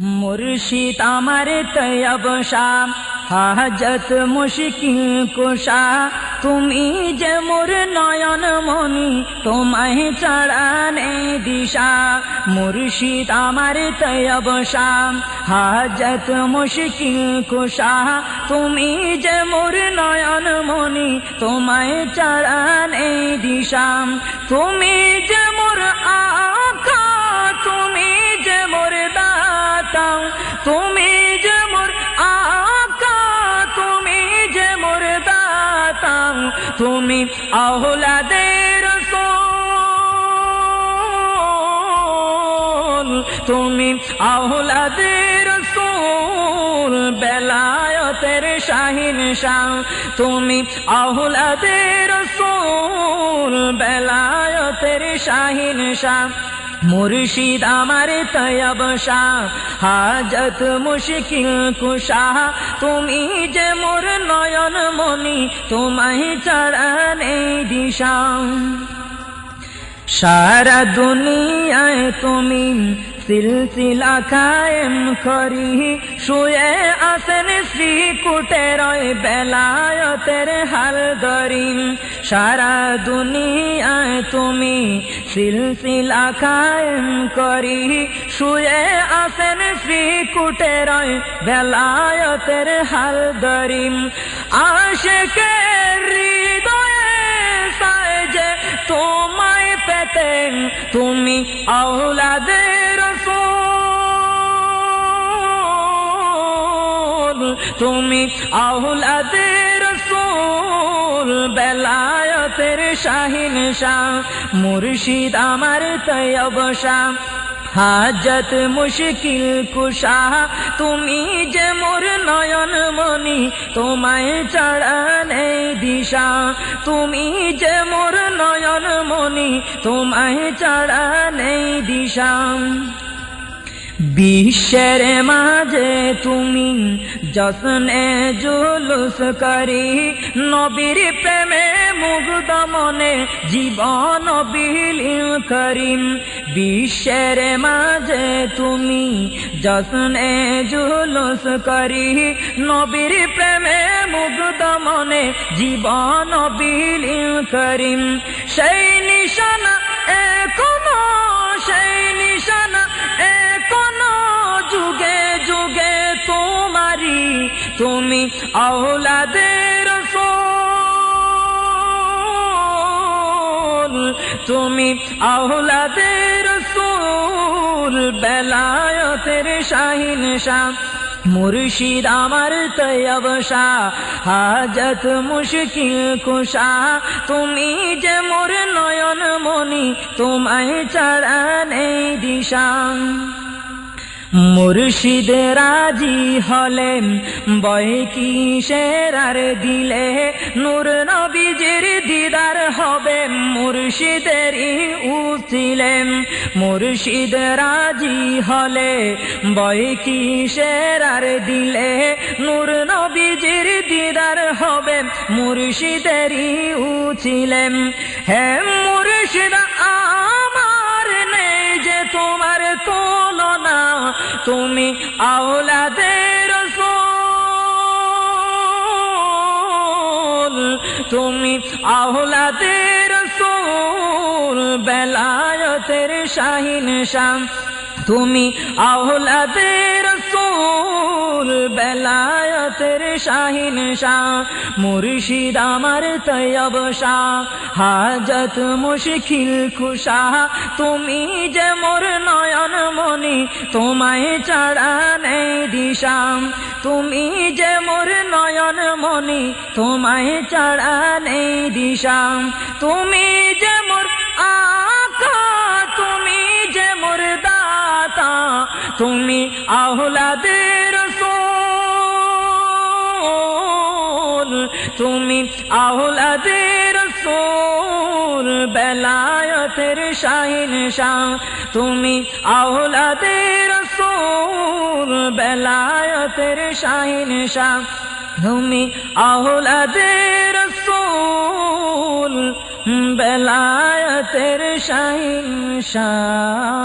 মুর্শিদ আমার শাম হাজত মুশকিল কুশা। তুমি যে মোর নয়ন মনি তোমায় ছাড়া নেই দিশা। মুর্শিদ আমার শাম হাজত মুশকিল কুশা। তুমি যে মোর নয়ন মনি তোমায় ছাড়া নেই দিশা। তুমি যে মোর আকা তুমি আহলাদের তুমি আহলাদের সোল বেলায়তের শাহিন শাহ। তুমি আহলাদের সোল বেলায়তের শাহিন শাহ। মুর্শিদ আমার তয়ব হাজত মুশকিল কুশা, তুমি যে মোর নয়ন মনি তোমায় ছাড়া নেই দিশা। সারা দুনিয়ায় তুমি সিলসিলা কায়েম করি শুয়ে আসেন শ্রী কুটের বেলায়তের হাল ধরি সারা দুনিয়ায় তুমি সিলসিলা কায়েম করি শুয়ে আসেন শ্রী কুটের বেলায়তের হাল ধরি আশেকে হৃদয়ে তোমায় পেতেন তুমি আহলাদের সোল তুমি আহলাদের সোল বেলায়তের শাহিন শাহ, মুর্শিদ আমার তৈব শাহ। হাজত মুশকিল কুশা তুমি যে মোর নয়ন মনি তোমায় নেই দিশা তুমি যে মোর নয়ন মনি তোমায় ছাড়া নেই দিশা। বিশ্বের মাঝে তুমি যত্নে জুলুস করি। নবীর প্রেমে মুগ্ধ মনে জীবন বিলীন করিম বিশ্বের মাঝে তুমি যত্নে জুলুস করি। নবীর প্রেমে মুগ্ধ মনে জীবন বিলীন করিম সেই নিশানা এখনও তুমি আহলাদের সোল তুমি আহলাদের সোল বেলায়তের শাহিন শাহ, মুর্শিদ আমার শাহ, হাজত মুশকিল কুশা। তুমি যে মোর নয়ন মনি তোমায় ছাড়া নেই দিশা। মুর্শিদ রাজি হলেন বয় কিসের আর দিলে? নূর নবীজির দিদার হবে মুর্শিদেরই উচিলেন। মুর্শিদ রাজি হলে বয় কিসের আর দিলে? নূর নবীজির দিদার হবে মুর্শিদেরই উচিলেন। হে মুর্শিদ তুমি আওলাদের তুমি আওলাদের সোল বেলায়তের শাহিন শাম। তুমি আহলাদের সোল বেলায়তের শাহিন শাহ, মুর্শিদ আমার তৈব শাহ, হাজত মুশকিল খুশা, তুমি যে মোর নয়ন মনি তোমায় ছাড়া নেই দিশা। তুমি যে মোর নয়ন মনি তোমায় ছাড়া নেই দিশা। তুমি যে তুমি আহলাদের সোল তুমি আহলাদের সোল বেলায়তের শাহিন শাহ। তুমি আহলাদের সোল বেলায়তের শাহিন শাহ। তুমি আহলাদের সোল বেলায়তের শাহিন শাহ।